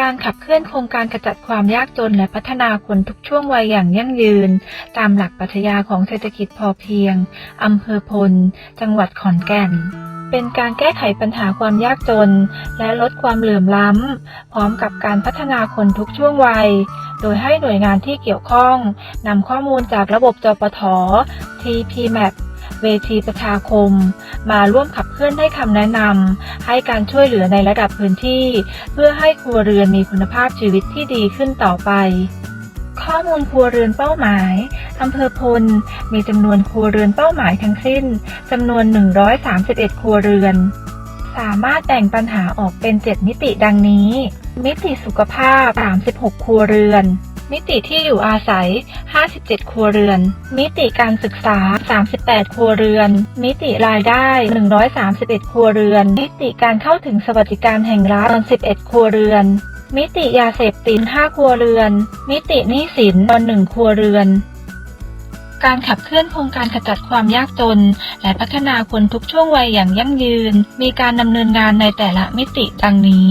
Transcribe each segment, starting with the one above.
การขับเคลื่อนโครงการขจัดความยากจนและพัฒนาคนทุกช่วงวัยอย่างยั่งยืน ตามหลักปรัชญาของเศรษฐกิจพอเพียง อำเภอพล จังหวัดขอนแก่น เป็นการแก้ไขปัญหาความยากจน และลดความเหลื่อมล้ำ พร้อมกับการพัฒนาคนทุกช่วงวัย โดยให้หน่วยงานที่เกี่ยวข้องนำข้อมูลจากระบบจปท TPMAP เวทีประชาคม มาร่วมขับเคลื่อนให้คำแนะนำให้การช่วยเหลือในระดับพื้นที่ เพื่อให้ครัวเรือนมีคุณภาพชีวิตที่ดีขึ้นต่อไปข้อมูลครัวเรือนเป้าหมาย อำเภอพล มีจำนวนครัวเรือนเป้าหมายทั้งสิ้น จำนวน 131 ครัวเรือน สามารถแบ่งปัญหาออกเป็น 7 มิติดังนี้ มิติสุขภาพ 36 ครัวเรือน มิติที่อยู่อาศัย 57 ครัวเรือน มิติการศึกษา 38 ครัวเรือน มิติรายได้ 131 ครัวเรือน มิติการเข้าถึงสวัสดิการแห่งรัฐ 11 ครัวเรือน มิติยาเสพติด 5 ครัวเรือน มิติหนี้สินตอน1ครัวเรือนการขับเคลื่อนโครงการขจัดความยากจน และพัฒนาคนทุกช่วงวัยอย่างยั่งยืน มีการดำเนินงานในแต่ละมิติดังนี้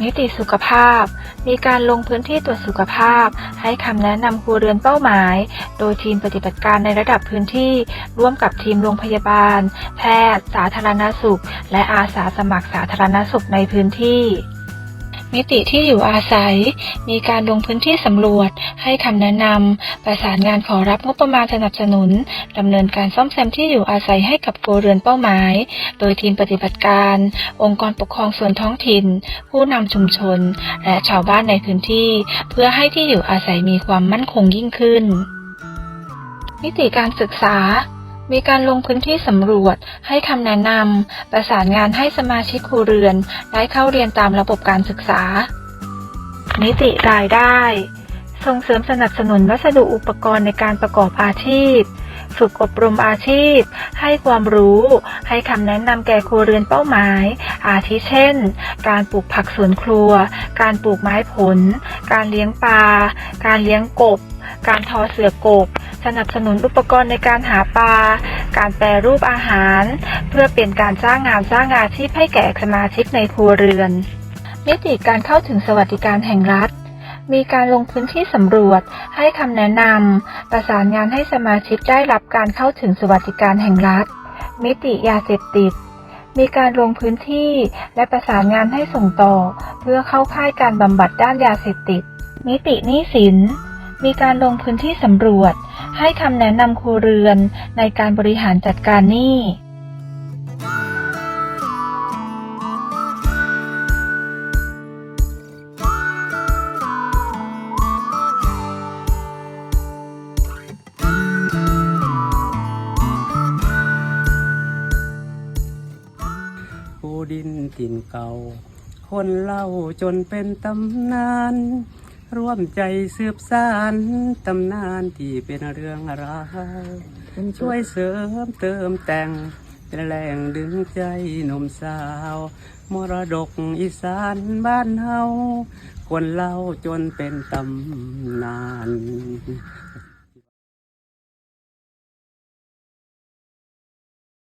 มิติสุขภาพ มีการลงพื้นที่ตรวจสุขภาพ ให้คำแนะนำครัวเรือนเป้าหมาย โดยทีมปฏิบัติการในระดับพื้นที่ ร่วมกับทีมโรงพยาบาล แพทย์ สาธารณสุข และอาสาสมัครสาธารณสุขในพื้นที่ มิติที่อยู่อาศัย มีการลงพื้นที่สำรวจ ให้คำแนะนำ ประสานงานขอรับงบประมาณสนับสนุนดำเนินการซ่อมแซมที่อยู่อาศัยให้กับครัวเรือนเป้าหมาย โดยทีมปฏิบัติการ องค์กรปกครองส่วนท้องถิ่น ผู้นำชุมชน และชาวบ้านในพื้นที่ เพื่อให้ที่อยู่อาศัยมีความมั่นคงยิ่งขึ้นมิติการศึกษา มีการลงพื้นที่สำรวจ ให้คำแนะนำ ประสานงานให้สมาชิกครัวเรือน ได้เข้าเรียนตามระบบการศึกษามิติรายได้ ส่งเสริมสนับสนุนวัสดุอุปกรณ์ในการประกอบอาชีพ ฝึกอบรมอาชีพ ให้ความรู้ ให้คำแนะนำแก่ครัวเรือนเป้าหมาย อาทิเช่น การปลูกผักสวนครัว การปลูกไม้ผล การเลี้ยงปลา การเลี้ยงกบ การทอเสือกบ สนับสนุนอุปกรณ์ในการหาปลา การแปรรูปอาหาร เพื่อเป็นการสร้างงานสร้างอาชีพให้แก่สมาชิกในครัวเรือน มิติการเข้าถึงสวัสดิการแห่งรัฐ มีการลงพื้นที่สำรวจ ให้คำแนะนำ ประสานงานให้สมาชิกได้รับการเข้าถึงสวัสดิการแห่งรัฐ มิติยาเสพติดมีการลงพื้นที่และประสานงานให้ส่งต่อ เพื่อเข้าค่ายการบำบัดด้านยาเสพติด มิติหนี้สิน มีการลงพื้นที่สำรวจ ให้คำแนะนำครัวเรือนในการบริหารจัดการหนี้ปูดินถิ่นเก่า คนเล่าจนเป็นตำนาน ร่วมใจสืบสานตำนานที่เป็นเรื่องราวช่วยเสริมเติมแต่ง เป็นแรงดึงใจหนุ่มสาว มรดกอีสานบ้านเฮาคนเล่าจนเป็นตำนาน